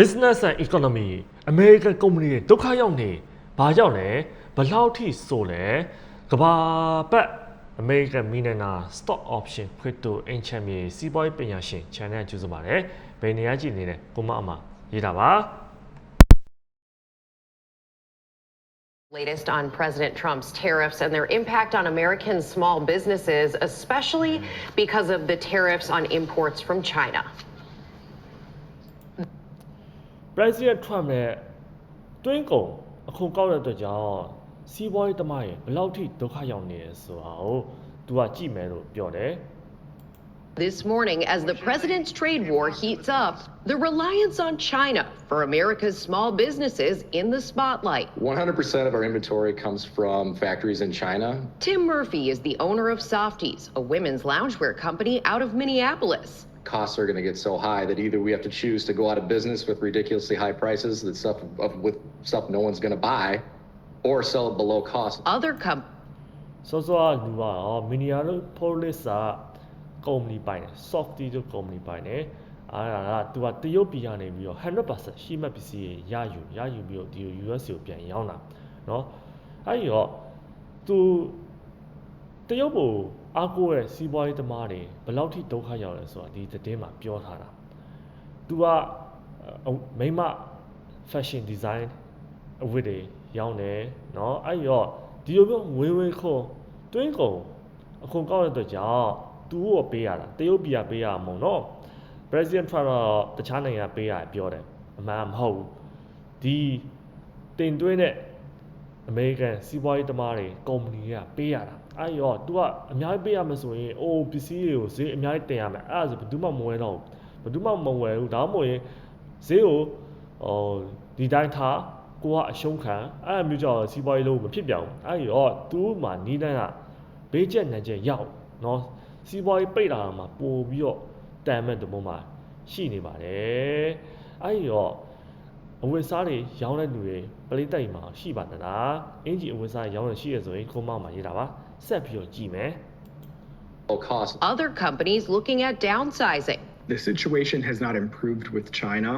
business and economy American company တွေဒုက္ခရောက်နေဘာကြောင့်လဲဘယ်လောက်ထိဆိုလဲကဘာပတ် American Millionaire Stock Option Crypto Ancient မြေစီးပွားရေးပညာရှင် channel ကျူးစွာပါတယ်ဘယ်နေရာကြည့်နေလဲကိုမအမရေးတာပါ Latest on President Trump's tariffs and their impact on American small businesses, especially because of the tariffs on imports from China. President Trump နဲ့တွင်းကုန်အခုကောက်တဲ့အတွက်ကြောင့်စီးပွားရေးတမရဲ့ဘယ်လောက်ထိဒုက္ခရောက်နေလဲဆိုတာကိုသူကကြည့်မယ်လို့ပြောတယ် This morning, as the president's trade war heats up, the reliance on China for America's small businesses in the spotlight. 100% of our inventory comes from factories in China. Tim Murphy is the owner of Softies, a women's loungewear company out of Minneapolis. Costs are going to get so high that either we have to choose to go out of business with ridiculously high prices, that stuff of, with stuff no one's going to buy, or sell it below cost. Other companies စောစောကလူကတော့မီနီယာလို့ဖိုလစ်စာကုမ္ပဏီပိုင်တယ် Softy တို့ကုမ္ပဏီပိုင်တယ်အားဒါကသူကတရုတ်ပြည်ကနေပြီးတော့100%ရှိမှတ်ပစ္စည်းတွေရယူရယူပြီးတော့ဒီ US ကိုပြန်ရောင်းတာเนาะအဲ့ဒီတော့သူ တရုတ်ကိုအားကိုးတဲ့စီးပွားရေးသမားတွေဘယ်လောက်ထိဒုက္ခရောက်လဲဆိုတာဒီသတင်းမှာပြောထားတာသူကအဲ့မိမ fashion design အဝတ်တွေရောင်းတယ်เนาะအဲ့ဒီတော့ဒီလိုမျိုးဝေးဝေးခုံတွင်းကုန်အခုကောက်တဲ့အတွက်ကြောင့်သူ့ကိုပေးရတာတရုတ်ပြည်ကပေးရမှာမဟုတ်เนาะ president Trump တော့တခြားနိုင်ငံပေးရတယ်ပြောတယ်အမှန်မဟုတ်ဘူးဒီတင်သွင်းတဲ့ အမေရိကန်စီးပွားရေးတမားတွေကုမ္ပဏီကပေးရတာအဲ့ရော तू ကအများကြီးပေးရမယ်ဆိုရင်အိုးပစ္စည်းတွေကိုဈေးအများကြီးတင်ရမယ်အဲ့ဒါဆိုဘယ်သူမှမဝယ်တော့ဘူးဘယ်သူမှမဝယ်ဘူးဒါမှမဟုတ်ရင်ဈေးကိုဟိုဒီတိုင်းထားကိုကအရှုံးခံအဲ့အမျိုးကြောင့်စီးပွားရေးလုံးမဖြစ်ပြောင်းအဲ့ရော तू မှနီးတန်းကဘေးကျက်နံကျက်ရောက်နော်စီးပွားရေးပိတ်လာမှာပို့ပြီးတော့တန်မဲ့တမုံမှာရှိနေပါတယ်အဲ့ရော အဝတ်စားတွေရောင်းတဲ့လူတွေပလိတိုက်မှာရှိပါသလားအင်ဂျီအဝတ်စားရောင်းရရှိရဆိုရင်ကိုမောက်မှာရေးတာပါဆက်ပြီးတော့ကြည့်မယ် Low cost. other companies looking at downsizing. The situation has not improved with China.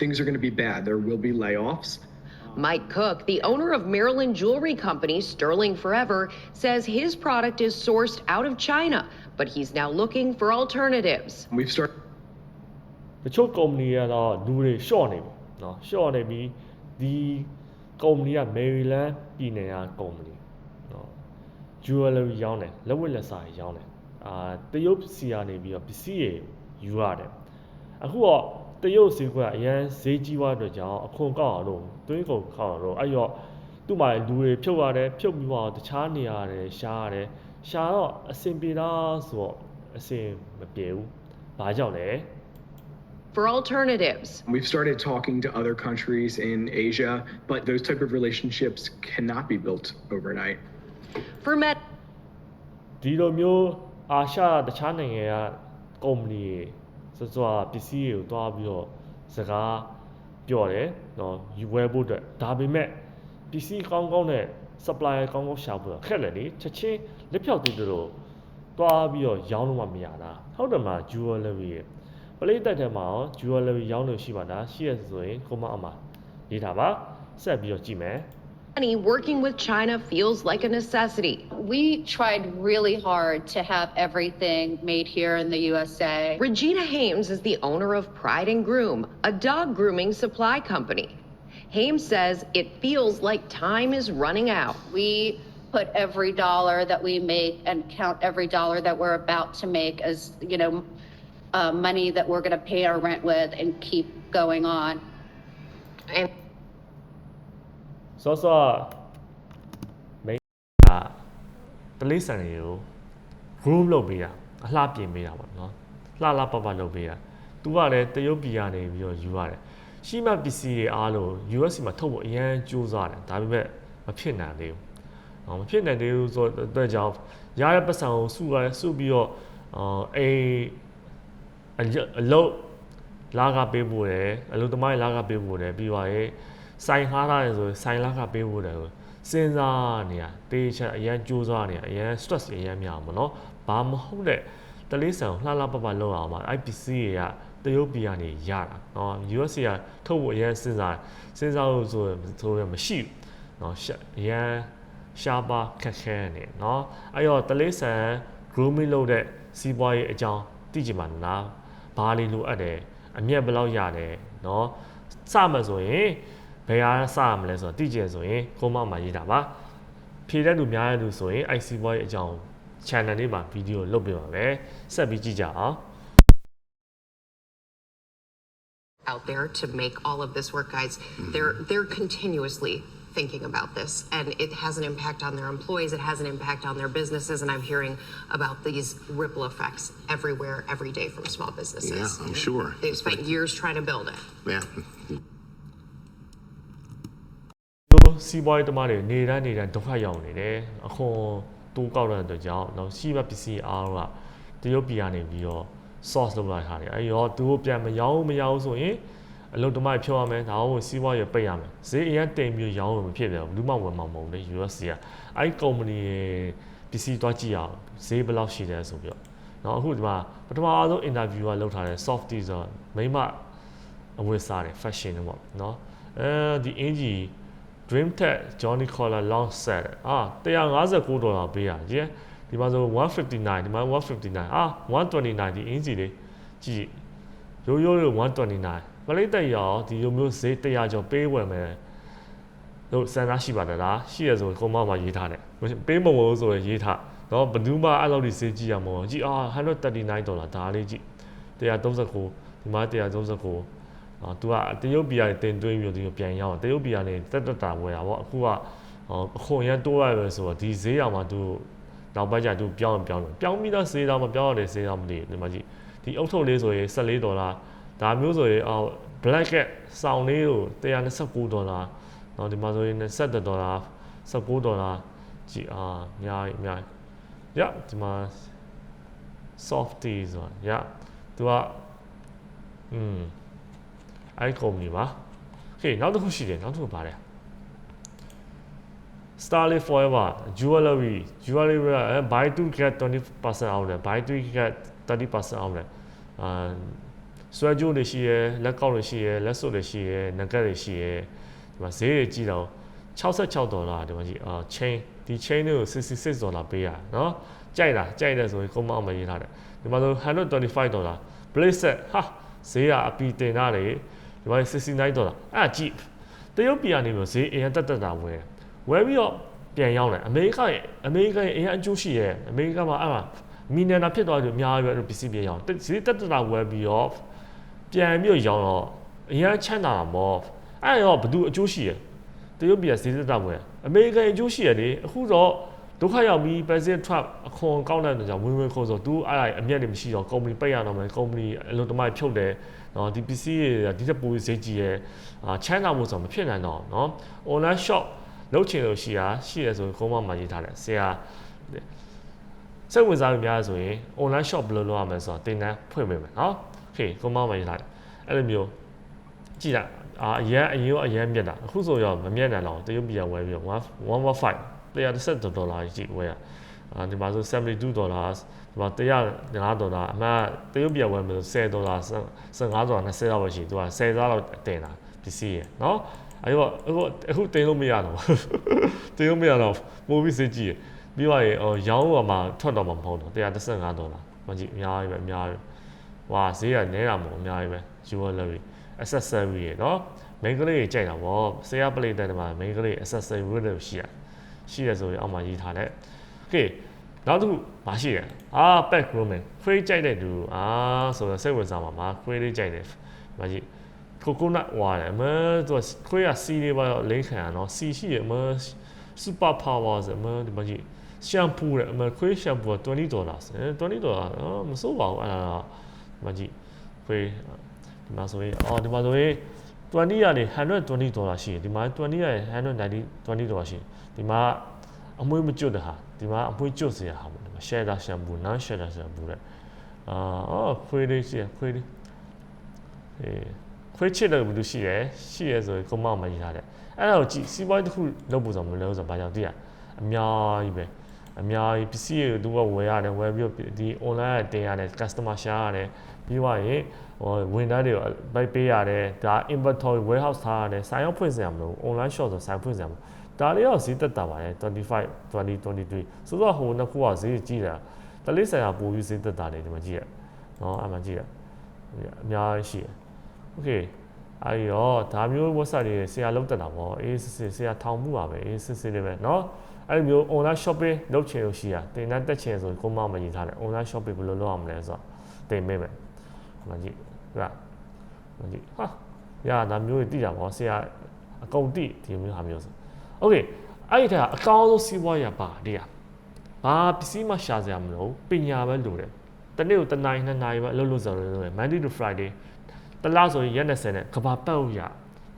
Things are going to be bad. There will be layoffs. Mike Cook, the owner of Maryland jewelry company Sterling Forever, says his product is sourced out of China, but he's now looking for alternatives. We've started တချို့ကုမ္ပဏီကတော့လူတွေရှော့နေပြီ เนาะရှော့နေပြီဒီကုမ္ပဏီက Maryland ပြည်နယ်ကကုမ္ပဏီเนาะ jewelry ရောင်းတယ်လက်ဝတ်လက်စားတွေရောင်းတယ်အာတရုတ်စီကနေပြီးတော့ပစ္စည်းတွေယူရတယ်အခုတော့တရုတ်ဈေးကွက်ကအရန်ဈေးကြီးသွားတဲ့အတွက်ကြောင့်အခွန်ကောက်အောင်လို့တွင်းကုန်ကောက်အောင်လို့အဲ့တော့သူ့မှာလူတွေဖြုတ်ရတယ်ဖြုတ်ပြီးတော့တခြားနေရာတွေရှားရတယ်ရှားတော့အဆင်ပြေလားဆိုတော့အဆင်မပြေဘူးဘာကြောင့်လဲ For alternatives, we've started talking to other countries in Asia, but those type of relationships cannot be built overnight. for Met ဒီလိုမျိုးအာရှတခြားနိုင်ငံကကုမ္ပဏီတွေစောစောပစ္စည်းတွေကိုတွားပြီးတော့စကားပြောတယ်နော်ယူဝဲဖို့အတွက်ဒါပေမဲ့ပစ္စည်းကောင်းကောင်းနဲ့ supplier ကောင်းကောင်းရှာဖို့ခက်တယ်လေချက်ချင်းလက်ဖြောက်သေးတယ်လို့တွားပြီးတော့ရောင်းလို့မှမရတာဟုတ်တယ်မှာ jewelry ရဲ့ ပလိတ်တက်ထဲမှာရော jewelry ရောင်းလို့ရှိပါလားရှိရဆိုရင်ကိုမအမရေးထားပါဆက်ပြီးတော့ကြည့်မယ် Money working with China feels like a necessity. We tried really hard to have everything made here in the USA. Regina Hames is the owner of Pride and Groom, a dog grooming supply company. Hames says it feels like time is running out. We put every dollar that we make and count every dollar that we're about to make as, you know, uh, money that we're going to pay our rent with and keep going on. And စောစောမိန်းကတလေးဆန်တွေကို groom လုပ်ပေးတာအလှပြင်ပေးတာပေါ့နော်လှလှပပလုပ်ပေးတာသူကလည်းတရုတ်ပြည်ကနေပြီးတော့ယူရတယ်ရှိမှပစ္စည်းတွေအားလုံး US မှာထုတ်ဖို့အရန်ကြိုးစားတယ်ဒါပေမဲ့မဖြစ်နိုင်သေးဘူးအော်မဖြစ်နိုင်သေးဘူးဆိုတော့အတွက်ကြောင့်ရတဲ့ပတ်စံကိုစုရတယ်စုပြီးတော့အော်အေးအလ အလုတ်လာကပေးဖို့တယ်အလုတ်သမားလာကပေးဖို့တယ်ပြီးပါရဲ့ဆိုင်ဟားထားတယ်ဆိုရင်ဆိုင်လာကပေးဖို့တယ်ဆိုစဉ်းစားနေရတေးချာအရန်ကြိုးစားနေရအရန် stress အရန်များမှာနော်ဘာမဟုတ်တဲ့တလေးဆန်ကိုလှလှပပလောက်အောင်ပါ IPC တွေကတရုတ်ပြည်ကနေရတာနော် US ကထုတ်ဖို့အရန်စဉ်းစားစဉ်းစားလို့ဆိုဆိုရမရှိဘူးနော်အရန်ရှားပါခက်ခဲနေနော်အဲ့တော့တလေးဆန် grooming လုပ်တဲ့စီးပွားရေးအကြောင်းသိကြပါလား ဘာလေးလိုအပ်တယ်အမြတ်ဘယ်လောက်ရတယ်เนาะစမှဆိုရင်ဘယ်ဟာစရမလဲဆိုတော့သိကြဆိုရင်ကိုမမှာရေးတာပါဖြေတဲ့လူများတဲ့လူဆိုရင် IC ဘွားရဲ့အကြောင်း channel လေးမှာဗီဒီယိုလုပ်ပြပါမယ်ဆက်ပြီးကြည့်ကြအောင် out there to make all of this work, guys. They're they're continuously thinking about this, and it has an impact on their employees. It has an impact on their businesses, and I'm hearing about these ripple effects everywhere, every day from small businesses. Yeah, I'm sure. They've spent years trying to build it. Yeah. တို့စီးပွားရေးတမတွေနေတန်းနေတန်းဒုက္ခရောက်နေတယ်အခွန်တိုးကောက်တဲ့အတွက်ကြောင့်တော့ရှိမပစ္စည်းအားကတရုတ်ပြည်ကနေပြီးတော့ source လုပ်လာထားတယ်အဲဒီတော့သူတို့ပြန်မရောင်းမရောင်းဆိုရင် အလုပ်တမိုက်ဖြုတ်ရမယ်ဒါမှမဟုတ်စီးပွားရေးပိတ်ရမယ်ဈေးအရင်တိမ်ပြီးရောင်းလို့မဖြစ်ပြန်ဘူးလူမှဝယ်မှာမဟုတ်လေ USC ကအဲ့ဒီကုမ္ပဏီပစ္စည်းတွားကြည့်ရအောင်ဈေးဘယ်လောက်ရှိတယ်ဆိုပြီးတော့နော်အခုဒီမှာပထမအဆုံး interviewer လောက်ထားတဲ့ softy ဆိုမိမအဝတ်စားတယ် fashion ပေါ့နော်အဲဒီအင်ဂျီ dream tech johnny collar long set အာ159ဒေါ်လာပေးရရေဒီမှာဆို159ဒီမှာ159အာ129ဒီအင်ဂျီလေးကြည့်ရိုးရိုး129 ပလိတ်တက်ရောဒီလိုမျိုးဈေး100ကျော်ပေးဝယ်မယ်တို့စံသားရှိပါတယ်လားရှိရဆိုကွန်မမှာရေးထားတယ်ပေးမလို့ဆိုရင်ရေးထားတော့ဘယ်သူမှအဲ့လိုဒီဈေးကြည့်ရမှာကြည့်အာ139ဒေါ်လာဒါလေးကြည့်139ဒီမှာ139အော်သူကတရုတ်ပြည်ကနေတင်သွင်းပြီးတော့ဒီကိုပြန်ရောက်တရုတ်ပြည်ကနေတက်တက်တာဝယ်တာပေါ့အခုကဟောအခွန်ရန်တိုးရပဲဆိုတော့ဒီဈေးအောင်မှသူနောက်ပိုင်းကျသူပြောင်းပြောင်းပြောင်းပြီးသားဈေးတော့မပြောင်းရတဲ့ဈေးတော့မသိဘူးဒီမှာကြည့်ဒီအုတ်ထုတ်လေးဆိုရင်14ဒေါ်လာ ဒါမျိုးဆိုရင်အော် black cat စောင်းလေးကို129ဒေါ်လာနော်ဒီမှာဆိုရင်27ဒေါ်လာ19ဒေါ်လာကြည်အားအများကြီးအများကြီးရဒီမှာ softy ဆိုတာရသူကอืมအဲ့ company ပါဟေးနောက်တစ်ခုရှိတယ်နောက်တစ်ခုပါတယ် Starly Forever Jewelry Jewelry က buy 2 get 20%အောင်တယ် buy 3 get 30%အောင်တယ်အာ ဆွဲကြိုးတွေရှိရဲလက်ကောက်တွေရှိရဲလက်စွပ်တွေရှိရဲနဂတ်တွေရှိရဲဒီမှာဈေးတွေကြီးတော့66ဒေါ်လာဒီမှာကြီးအာ chain ဒီ chain တွေကို66ဒေါ်လာပေးရနော်ကြိုက်တာကြိုက်တယ်ဆိုရင်ကိုမအောင်မရေးထားတယ်ဒီမှာဆို125ဒေါ်လာ bracelet ဟာဈေးကအပီတင်တာလေဒီမှာ69ဒေါ်လာအဲ့ကြည့်တရုတ်ပြည်ကနေပြီးဈေးအရင်တက်တက်တာဝယ်ဝယ်ပြီးတော့ပြန်ရောက်လာအမေရိကရဲ့အမေရိကရဲ့အရင်အကျိုးရှိရဲ့အမေရိကမှာအဲ့မှာမီလီယံနာဖြစ်သွားတယ်အများကြီးပဲအဲ့လိုပစ္စည်းပြန်ရောက်ဈေးတက်တက်တာဝယ်ပြီးတော့ ပြန်ပြီးတော့ရောင်းတော့အရင်ချမ်းသာတာမောအဲ့ရောဘသူအကျိုးရှိရဲ့တရုတ်ပြည်ကဈေးတက်တာဝယ်အမေရိကန်အကျိုးရှိရဲ့လေအခုတော့ဒုက္ခရောက်ပြီး President Trump အခွန်ကောက်တဲ့အတွက်ကြောင့်ဝင်ဝင်ခေါ်ဆိုသူအဲ့ဒါအမျက်တွေမရှိတော့ company ပိတ်ရတော့မယ် company အလုပ်သမားဖြုတ်တယ်နော်ဒီပစ္စည်းတွေဒီတက်ပူဈေးကြီးရဲ့အာချမ်းသာမှုဆိုမဖြစ်နိုင်တော့နော် online shop လုပ်ချင်လို့ရှိတာရှိရဆိုကုန်းမမှာရေးထားတယ်ဆရာစိတ်ဝင်စားလို့များဆိုရင် online shop ဘယ်လိုလုပ်ရမလဲဆိုတော့သင်တန်းဖွင့်ပေးမယ်နော် ခေကိုမောင်းဝင်လိုက်အဲ့လိုမျိုးကြည့်လိုက်အာအရန်အရင်ရောအရန်မြက်တာအခုဆိုရောမမြက်နိုင်တော့တရုတ်ပြည်ကဝယ်ပြီးတော့115 player 30ဒေါ်လာကြီးဝယ်ရအာဒီမှာဆို72ဒေါ်လာဒီမှာ105ဒေါ်လာအမှတရုတ်ပြည်ဝယ်မယ်ဆို10ဒေါ်လာ15ဒေါ်လာ20လောက်ပဲရှိသူက10စားလောက်တင်တာပစ္စည်းရယ်နော်အဲ့တော့အခုအခုတင်လို့မရတော့တင်လို့မရတော့မိုးပြီးစစ်ကြည့်ရပြီးတော့ရောင်းကမှထွက်တော့မှမဟုတ်တော့135ဒေါ်လာမကြည့်အများကြီးပဲအများကြီး ဝါဈေးကနဲတာမဟုတ်အများကြီးပဲ jewelry accessory ရယ်နော် main ကလေးကြီးကြိုက်တာဗောဆရာပလိတဲ့မှာ main ကလေး accessory ဝတ်လို့ရှိရရှိရဆိုရင်အောက်မှာရေးထားတယ် okay နောက်တစ်ခုမရှိရအာ pack grooming ခွေးကြိုက်တဲ့သူအာဆိုတော့စိတ်ဝင်စားမှာမှာခွေးလေးကြိုက်တယ်မကြီး coconut ဝါတယ်အမသူကခွေးကစီလေးပါလိမ့်ခံရနော်စီရှိရအမ super power ဆိုအမဒီမကြီးရှမ်ပူတယ်အမခွေးရှမ်ပူက20ဒေါ်လာ20ဒေါ်လာအော်မစိုးပါဘူးအဲ့ဒါ မကြီးခွေးဒီမှာဆိုရင်အော်ဒီမှာဆိုရင်20ကနေ120ဒေါ်လာရှိတယ်ဒီမှာ20ကနေ190 20ဒေါ်လာရှိတယ်ဒီမှာအမွေးမကျွတ်တဲ့ဟာဒီမှာအမွေးကျွတ်စရာဟာပေါ့ဒီမှာ shader shampoo non shader shampoo တဲ့အာအော်ခွေးလေးရှိရခွေးလေးအေးခွေးချစ်တယ်ဘယ်လိုရှိရဲရှိရဲဆိုရင်ကုမ္မောက်မရေးထားတယ်အဲ့ဒါကိုကြည့်စီးပွားရေးတစ်ခုလုပ်ဖို့ဆိုမလို့ဆိုတော့ဘာကြောင့်သိရအများကြီးပဲ အများကြီးပစ္စည်းတွေသူကဝယ်ရတယ်ဝယ်ပြီးတော့ဒီ online ကတင်ရတယ် customer share ရတယ် ပြီးသွားရင်ဟိုဝန်ထမ်းတွေကိုဗိုက်ပေးရတယ်ဒါ inventory warehouse ထားရတယ်ဆိုင်ရောက်ဖွင့်စရာမလို online shop ဆိုဆိုင်ဖွင့်စရာမလိုဒါလေးတော့ဈေးသက်တာပါတယ်25 2023ဆိုတော့ဟိုနှစ်ခုကဈေးကြီးတာတလေးဆိုင်ရာပိုပြီးဈေးသက်တာတယ်ဒီမှာကြည့်ရနော်အမှန်ကြည့်ရအများကြီးရှိတယ် okay အဲဒီတော့ဒါမျိုး website တွေဆရာလုံးတက်တာပေါ့အေးစစ်စစ်ဆရာထောင်မှုပါပဲအေးစစ်စစ်လေးပဲเนาะ အဲဒီမျိုး online shopping လုပ်ချင်လို့ရှိရတင်တန်းတက်ချင်ဆိုကိုမမရေးထားတယ် online shopping ဘယ်လိုလုပ်ရမလဲဆိုတော့တင်ပေးမယ်မကြည့်ဟုတ်လားမကြည့်ဟာရဒါမျိုးတွေသိတာပေါ့ဆရာအကုန်သိဒီမျိုးဟာမျိုးဆို okay အဲ့ဒီထက်အကောင်းဆုံးစီးပွားရေးကပါဒီကဘာပစ္စည်းမှရှာစရာမလိုပညာပဲလိုတယ်တနေ့ကိုတစ်နိုင်နှစ်နိုင်ပဲအလုပ်လုပ်စရာလိုတယ် Monday to Friday တလားဆိုရင်ရက်20နဲ့ကဘာပတ်လို့ရက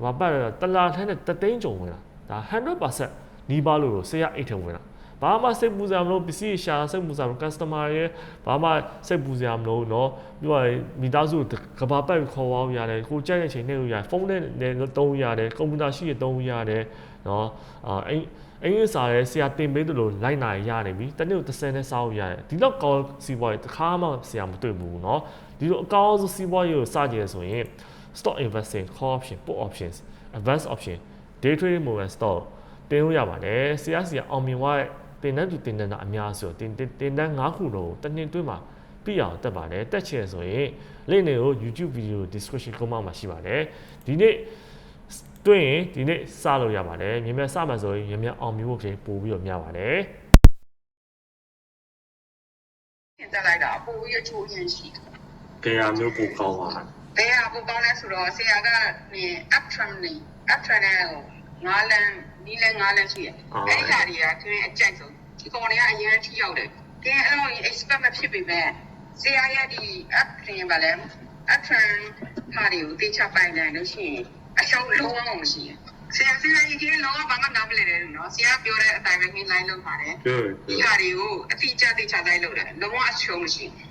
ဘာပတ်ရတော့တလားထဲနဲ့တသိန်းကြုံဝင်လာဒါ100% နီးပါလို့လို့ဆရာအိတ်ထဲဝင်လာဘာမှစိတ်ပူစရာမလိုပစ္စည်းရှာစိတ်ပူစရာမလို customer ရဲ့ဘာမှစိတ်ပူစရာမလိုเนาะပြီးတော့မိသားစုကဘာပတ်ခေါ်သွားလို့ရတယ်ကိုကြိုက်တဲ့အချိန်နဲ့လို့ရတယ်ဖုန်းနဲ့လည်းသုံးရတယ်ကွန်ပျူတာရှိရသုံးရတယ်เนาะအာအင်အင်္ဂလိပ်စာလည်းဆရာတင်ပေးတယ်လို့လိုက်နိုင်ရနေပြီတနေ့ကို30နဲ့စောက်ရတယ်ဒီတော့ကောင်းစီးပွားရေးတစ်ခါမှဆရာမတွေ့ဘူးเนาะဒီလိုအကောင်းဆုံးစီးပွားရေးကိုစကြရဆိုရင် stock investing call option put options advanced option day trading movement stock တင်လို့ရပါတယ်ဆရာစီကအောင်မြင်သွားတဲ့တင်တန်းသူတင်တန်းတာအများဆိုတင်တင်တင်တန်း၅ခုလုံးကိုတစ်နှစ်တွင်းမှာပြည့်အောင်တက်ပါတယ်တက်ချင်ဆိုရင် link တွေကို YouTube video description ကုန်းမှာရှိပါတယ်ဒီနေ့တွင်းရင်ဒီနေ့စလို့ရပါတယ်မြင်မြတ်စမှဆိုရင်မြင်မြတ်အောင်မြင်ဖို့ဖြစ်ပို့ပြီးတော့များပါတယ်တက်လိုက်တာပိုပြီးအချိုးရင်းရှိတယ်ကြရာမျိုးပိုကောင်းပါ။တရားကိုကောင်းလဲဆိုတော့ဆရာကနေ up trend နေ up trend နဲ့ ငါးလန်းနီးလန်းငါးလန်းရှိတယ်။အဲဒီဟာတွေကခင်းအကြိုက်ဆုံးဒီကောင်တွေကအရင်ထိရောက်တယ်။ခင်းအဲ့လို expect မဖြစ်ပေမဲ့ဆရာရဲ့ဒီ up trend ပါလဲ up trend ဟာတွေကိုတေချပိုင်နိုင်လို့ရှိရင်အရှုံးလုံးဝမရှိဘူး။ဆရာဆရာကြီးကလုံးဝဘာမှနားမလည်တယ်နော်။ဆရာပြောတဲ့အတိုင်းပဲခင်း line လုပ်ပါတယ်။ဒီဟာတွေကိုအတိအကျသိချတိုင်းလုပ်တယ်လုံးဝအရှုံးမရှိဘူး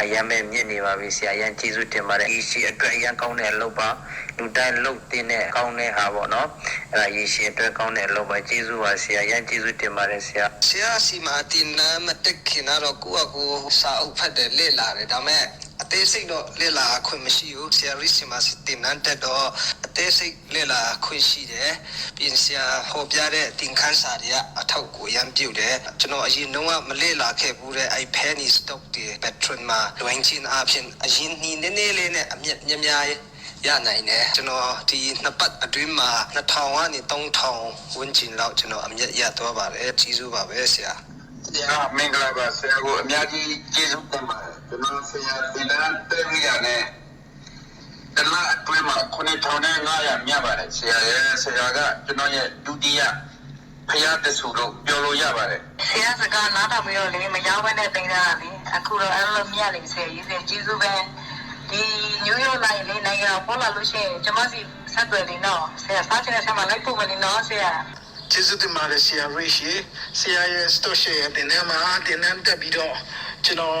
အရင်မဲ့မြင့်နေပါပြီဆရာအရင်ကျေးဇူးတင်ပါတယ်ဒီရှိအတွက်အရင်ကောင်းတဲ့အလုပ်ပါလူတိုင်းလုပ်တင်တဲ့ကောင်းတဲ့ဟာပေါ့နော်အဲ့ဒါရေရှိအတွက်ကောင်းတဲ့အလုပ်ပါကျေးဇူးပါဆရာအရင်ကျေးဇူးတင်ပါတယ်ဆရာဆရာစီမာတင်နာမတက်ခင်တော့ကိုယ့်အကူစာအုပ်ဖတ်တယ်လေ့လာတယ်ဒါပေမဲ့အသေးစိတ်တော့လေ့လာခွင့်မရှိဘူးဆရာရီစီမာတင်နန်းတက်တော့အ သေးစိတ်လေ့လာခွင့်ရှိတယ်ပြင်ဆရာဟောပြတဲ့သင်ခန်းစာတွေကအထောက်ကိုရမ်းပြုတ်တယ်ကျွန်တော်အရင်တော့မလေ့လာခဲ့ဘူးတဲ့အဲ့ penny stock တွေ patron မှာလွင်ချင်းအဖြစ်အရင်နီးနေနေလေးနဲ့အမြက်များများရနိုင်တယ်ကျွန်တော်ဒီနှစ်ပတ်အတွင်းမှာ2000ကနေ3000ဝန်းကျင်လောက်ကျွန်တော်အမြက်ရသွားပါတယ်ကြီးစုပါပဲဆရာဆရာမင်္ဂလာပါဆရာကိုအများကြီးကျေးဇူးတင်ပါတယ်ကျွန်တော်ဆရာတင်တန်းတက်ပြီးရတဲ့ တလားအတွင်းမှာ9500မြတ်ပါတယ်ဆရာရဲ့ဆရာကကျွန်တော်ရဲ့ဒုတိယဖျားတဆူလို့ပြောလို့ရပါတယ်ဆရာစကားနားထောင်ပြီးတော့လေမရောက်ဘဲနဲ့တင်တာလေအခုတော့အဲ့လိုမြတ်လေဆရာကြီးစင်ကျေးဇူးပဲဒီညိုးရိုးလိုက်လေနိုင်ငံပေါ်လာလို့ရှိရင်ကျမစီဆက်သွယ်နေတော့ဆရာစားချင်တဲ့ဆက်မှာလိုက်ဖို့မနေတော့ဆရာကျေးဇူးတင်ပါတယ်ဆရာရိရှိဆရာရဲ့စတိုရှယ်တင်တန်းမှာတင်တန်းတက်ပြီးတော့ကျွန်တော်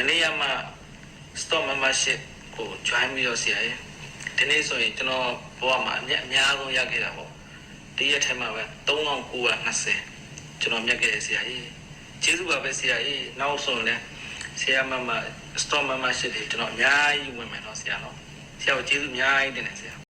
မနေ့ကမှ store membership ကို join ပြီးတော့ဆရာရဲ့ဒီနေ့ဆိုရင်ကျွန်တော်ဘဝမှာအမြတ်အများဆုံးရခဲ့တာပေါ့ဒီရက်ထဲမှာပဲ3920ကျွန်တော်မြတ်ခဲ့ရဆရာကြီးကျေးဇူးပါပဲဆရာကြီးနောက်ဆုံးလည်းဆရာမမ store membership တွေကျွန်တော်အများကြီးဝင်မယ်တော့ဆရာနော်ဆရာကိုကျေးဇူးအများကြီးတင်တယ်ဆရာ